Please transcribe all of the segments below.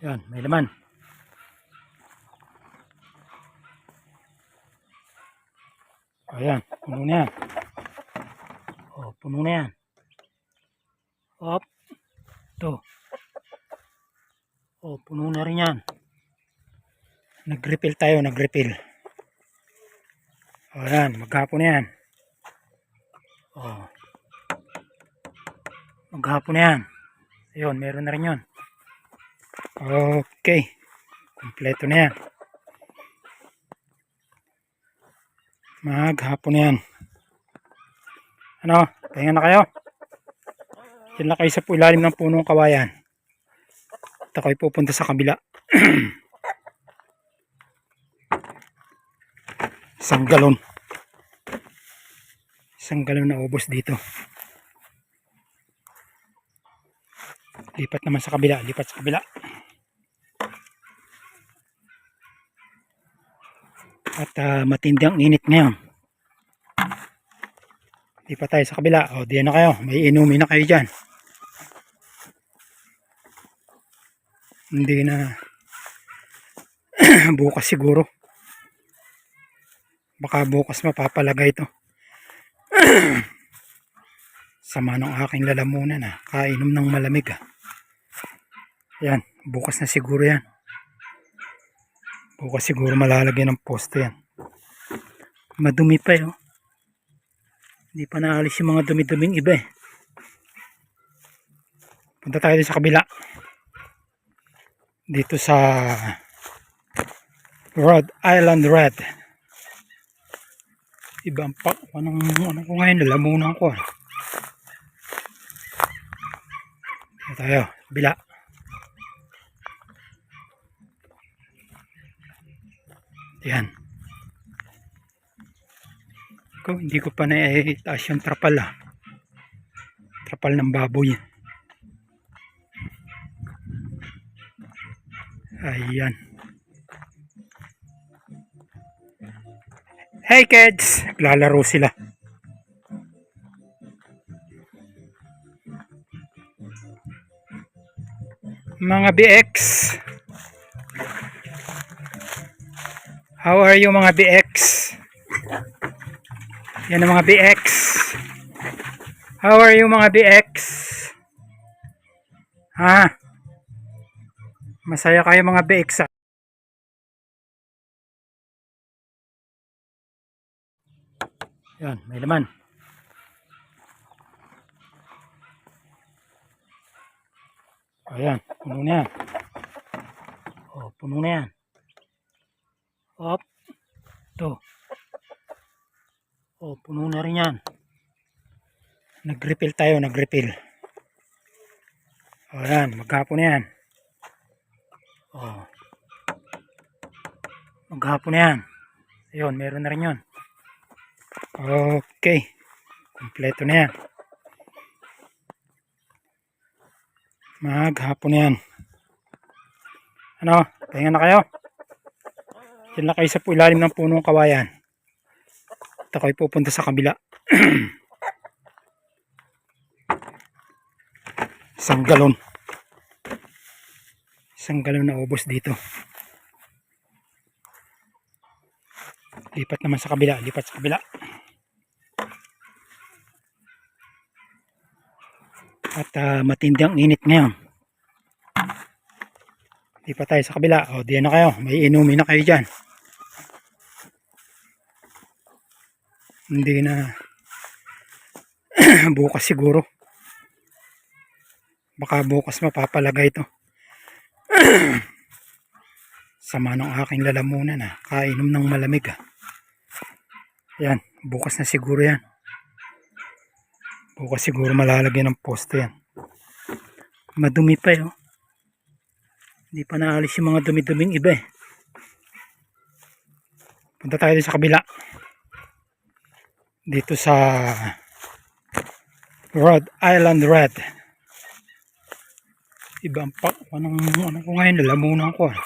Yan, may laman. Ayan, puno na yan. Oh, puno na yan. Hop. Ito. Oh, puno na rin yan. Nag-refill tayo, nag-refill. Oh, yan, maghapon na yan. Oh. Maghapon na yan. Ayun, meron na rin yun. Okay. Kompleto na yan. Maghapon na yan. Ano? Pahinga na kayo? Diyan lang kayo sa ilalim ng punong kawayan. At ako'y pupunta sa kabila. Isang galon. Isang galon na ubos dito. Lipat naman sa kabila. Lipat sa kabila. At ah, matindi ang init ngayon. Lipat tayo sa kabila. O, diyan na kayo. May inumin na kayo dyan. Hindi na bukas siguro. Baka bukas mapapalagay ito. Sama ng aking lalamunan na kainom ng malamig ah. Yan, bukas na siguro yan. Bukas siguro malalagyan ng poste yan. Madumi pa yun. Hindi pa naalis yung mga dumi-duming iba eh. Punta tayo sa kabila. Dito sa Rhode Island Red. Ibang pa, anong, ano ko ngayon, lalamunan ko. Dito tayo, bila. Yan. Ko, hindi ko pa na-taas yung trapal ah. Trapal ng baboy. Ayan. Hey kids! Naglalaro sila. Mga BX. How are you mga BX? Yan ang mga BX. How are you mga BX? Ha? Masaya kayo mga BX ah. Yan, may laman. Ayan, puno na yan. Oh, puno na yan. Hop. Ito. Oh, puno na rin yan. Nag-refill tayo, nag-refill. Oh, yan, maghapon na yan. Oh. Maghapon na yan. Ayun, meron na rin yun. Okay. Kompleto na yan. Maghapon na yan. Ano? Pahinga na kayo? Diyan lang kayo sa ilalim ng punong kawayan. At ako'y pupunta sa kabila. Isang galon. Isang galon na ubos dito. Lipat naman sa kabila. Lipat sa kabila. At ah, matindi ang init ngayon. Lipat tayo sa kabila. O, diyan na kayo. May inumin na kayo dyan. Hindi na bukas siguro. Baka bukas mapapalagay ito. Sama ng aking lalamunan na kainom ng malamig ah. Yan, bukas na siguro yan. Bukas siguro malalagyan ng poste yan. Madumi pa yun. Hindi pa naalis yung mga dumi-duming iba eh. Punta tayo sa kabila. Dito sa Rhode Island Red. Ibang pa, anong, ano ko ngayon, lalamunan ko. ah.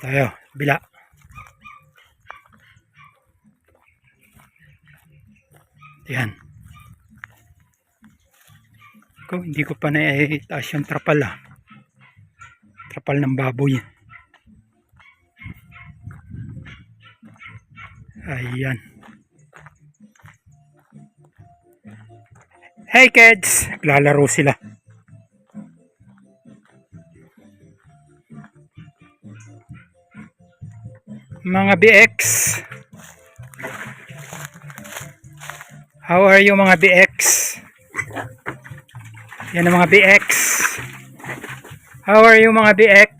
Tayo, bila. Yan. Ko, hindi ko pa naitaas yung trapal ah. Trapal ng baboy. Ayan. Hey kids! Lalaro sila. Mga BX. How are you mga BX? Yan ang mga BX. How are you mga BX?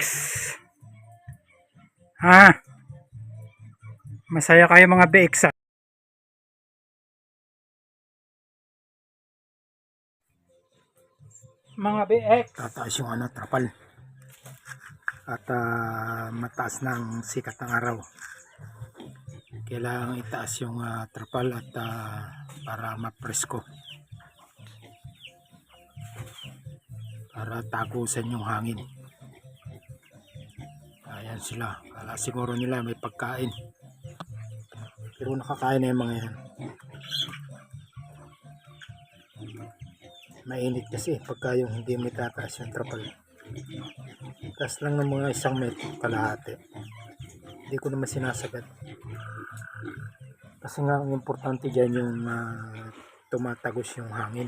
Ha? Masaya kayo mga BX ah. Mga BX. Tataas yung ano, trapal. At ah, mataas ng sikat ng araw. Kailangan itaas yung ah, trapal at ah, para mapresko. Para tagusan yung hangin. Ayan sila. Kala siguro nila may pagkain. Pero nakakain na yung mga yan. Mainit kasi pagka yung hindi may tataas yung trapal. Taas lang ng mga isang metro kalahati. Hindi ko naman sinasagad. Kasi nga ang importante dyan yung ah, tumatagos yung hangin.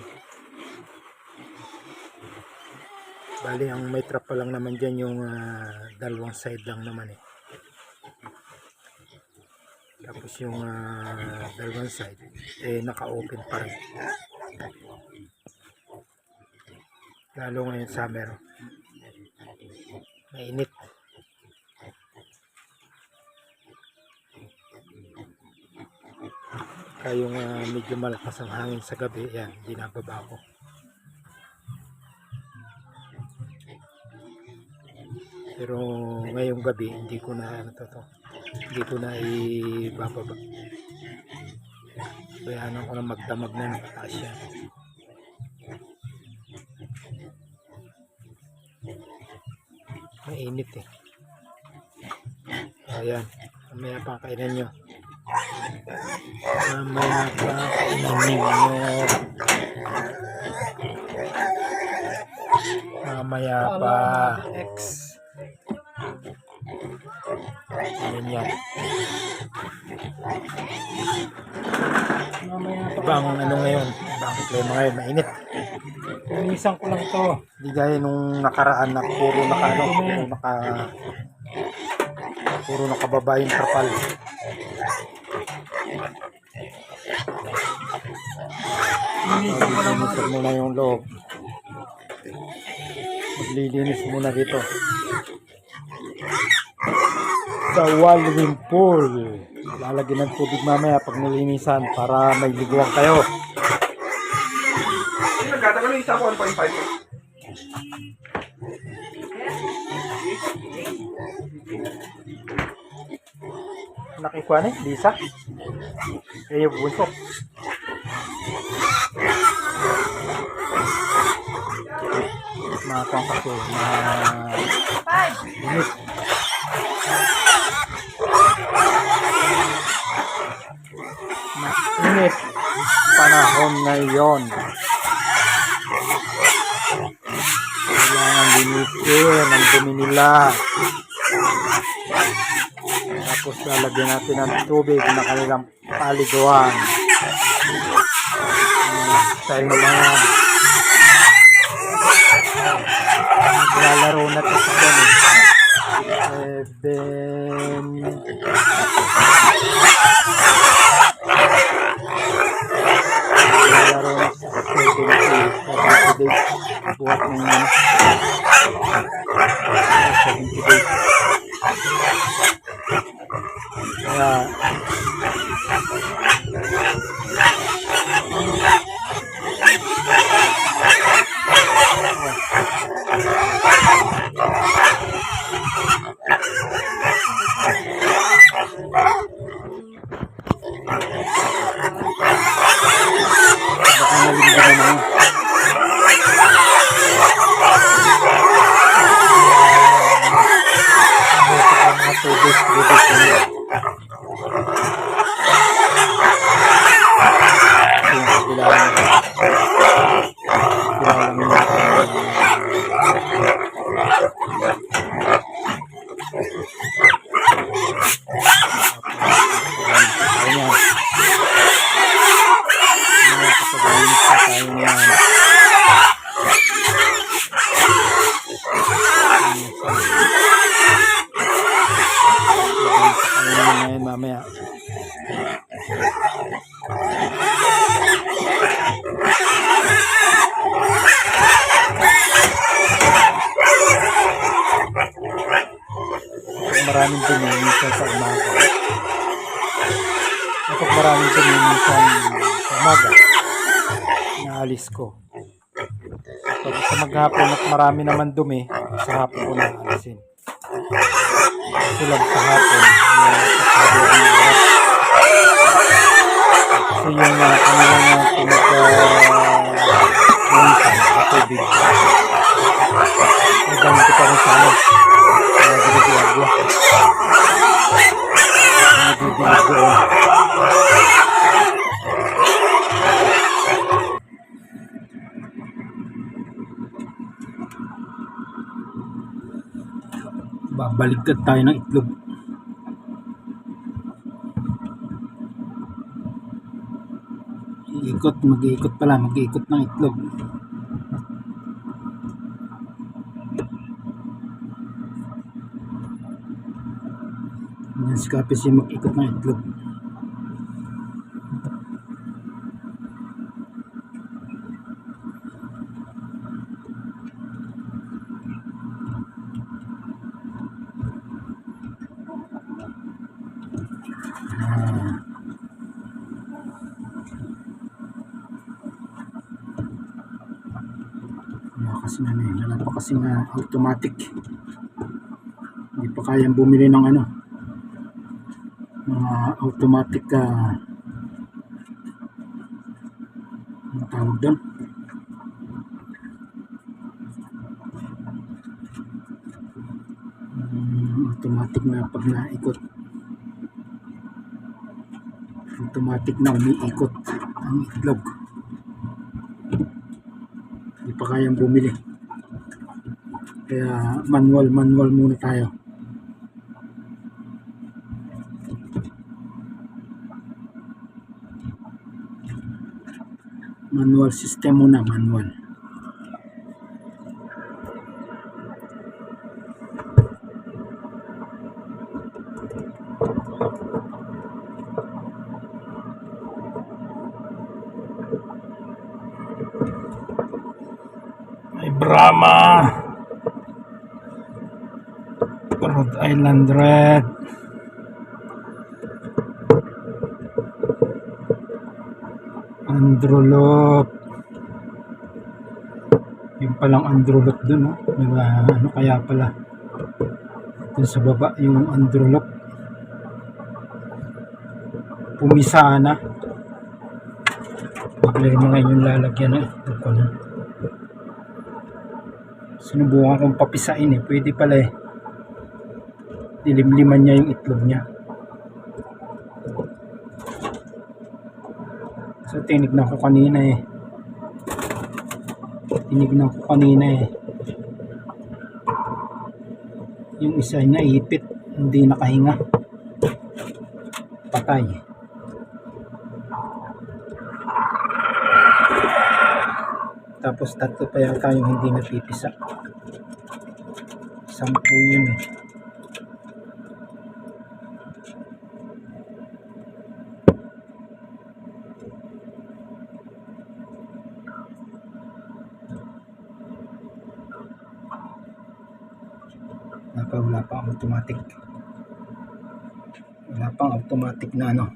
Bali ang may trapa lang naman dyan yung ah, dalawang side lang naman eh. Tapos yung ah, dalawang side eh naka-open pa rin. Lalo ngayon summer. Mainit. Kaya yung ah, medyo malakas ang hangin sa gabi, yan, binababa ko. Pero ngayong gabi, hindi ko na ano to, to hindi ko na ibababa. Kaya ko na magdamag na ng taas yan. Mainit eh. Ayan. Mamaya pa kainan nyo. Mamaya pa ninyo. Mamaya pa. X. Ayan yan. Ibang ano ngayon. Ibang klima ngayon. Mainit. Linisan ko lang to. Hindi gaya nung nakaraan na puro naka ano, puro naka puro nakababa yung trapal. Linisan ko lang muna yung loob. Maglilinis muna dito. Sa Walwin Pool. Lalagyan ng tubig mamaya pag nilinisan para may liguan kayo. Nagkatagal yung isa ko 1.5. Nakikuha ni Lisa. Eh, yung bunso. Mga kasi, mga init. Mainit panahon ngayon. Kailangan linisin ang dumi nila. Tapos lalagyan natin ng tubig na kanilang paliguan. Dahil mga naglalaro na ito sa dyan eh. Seven naglalaro na sa seven days. Seventy days. Buhat ng ano. Seventy days. Kaya baka nalinggan na naman. Ano sa mga tubig, tubig na Ayan. Nakakapag-alis na tayo niyan. Ayan na ngayon mamaya. Maraming tumimisan sa umaga. Kapag maraming tumimisan sa umaga, naalis ko. Pag sa maghapon at marami naman dumi, sa hapon ko naalisin. Kasi lang sa hapon, sa oras. Kasi yung uh, kanilang pinag-linisan sa tubig. Ay, gamit ko pa rin sa ano. Ginagawa. Nadidilig doon. Babaligtad tayo ng itlog. Iikot, mag-iikot pala, mag-iikot ng itlog. Si Kapis yung mag-ikot ng itlog. Na eh. Wala pa na automatic. Hindi pa kayang bumili ng ano. Automatic ah ano tawag doon? Mm, automatic na pag naikot. Automatic na umiikot ang itlog. Hindi pa kayang bumili. Kaya manual manual muna tayo manual system muna manual May Brahma. Rhode Island Red. Androlop. Yung palang Androlop dun, no? Diba, ano kaya pala? Dun sa baba, yung Androlop. Pumisana. Problema ngayon yung lalagyan ng itlog ko na sinubukan kong papisain eh. Pwede pala eh. Dilimliman niya yung itlog niya. So, tinignan ko kanina eh. Tinignan ko kanina eh. Yung isa ay naipit. Hindi nakahinga. Patay. Tapos tatlo pa yata yung hindi napipisa. Sampu yun eh. Automatic. Wala pang automatic na ano.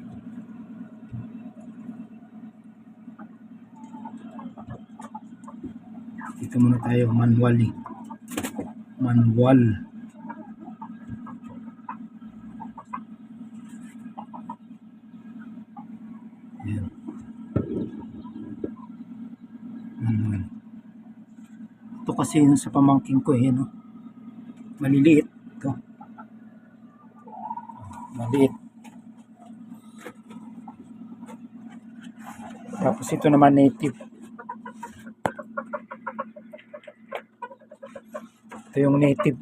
Dito muna tayo manually. Manual. Ayan. Manual. Ito kasi yung sa pamangking ko eh, no? Maliliit. Maliit. Tapos ito naman native. Ito yung native.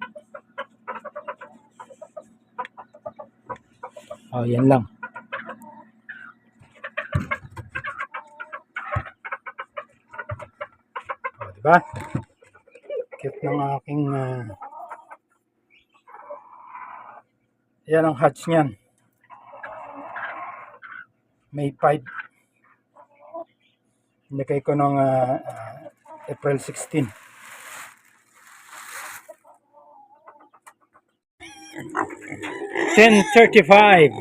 Oh, yan lang. Oh, diba? Cute ng aking ah, Yan ang hatch niyan. May 5. Nilagay ko ng ah, ah, April 16. Ten thirty-five.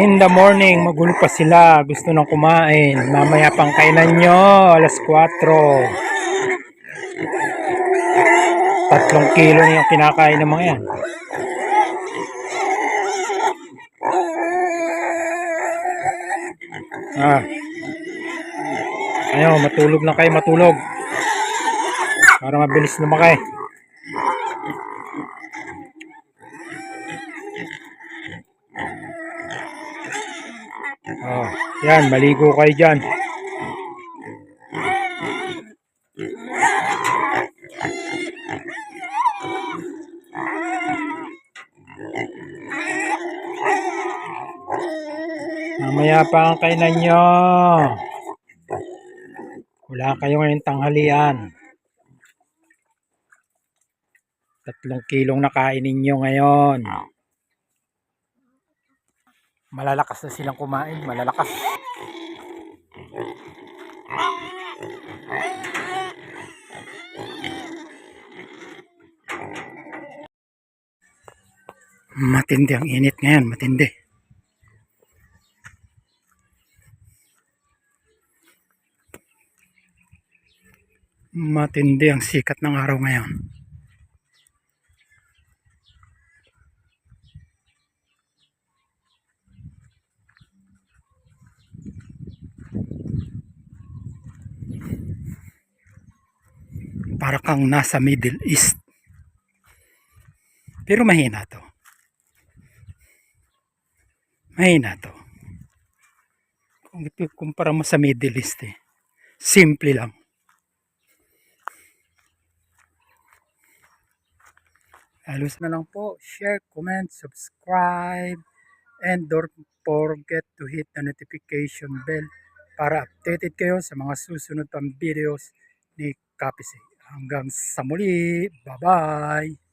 In the morning, magulo pa sila. Gusto nang kumain. Mamaya pang kainan nyo. Alas 4. Tatlong kilo na yung kinakain ng mga yan. Ah. Ayaw, matulog na kayo, matulog. Para mabilis lumakay. Oh, yan, maligo kayo dyan. Mamaya pa ang kainan nyo. Wala kayo ngayong tanghalian. Tatlong kilong nakain ninyo ngayon. Malalakas na silang kumain. Malalakas. Matindi ang init ngayon. Matindi. Matindi ang sikat ng araw ngayon. Para kang nasa Middle East. Pero mahina to. Mahina to. Kung ikukumpara mo sa Middle East eh. Simple lang. Halos na lang po. Share, comment, subscribe, and don't forget to hit the notification bell para updated kayo sa mga susunod pang videos ni Kapise. Hanggang sa muli. Bye-bye!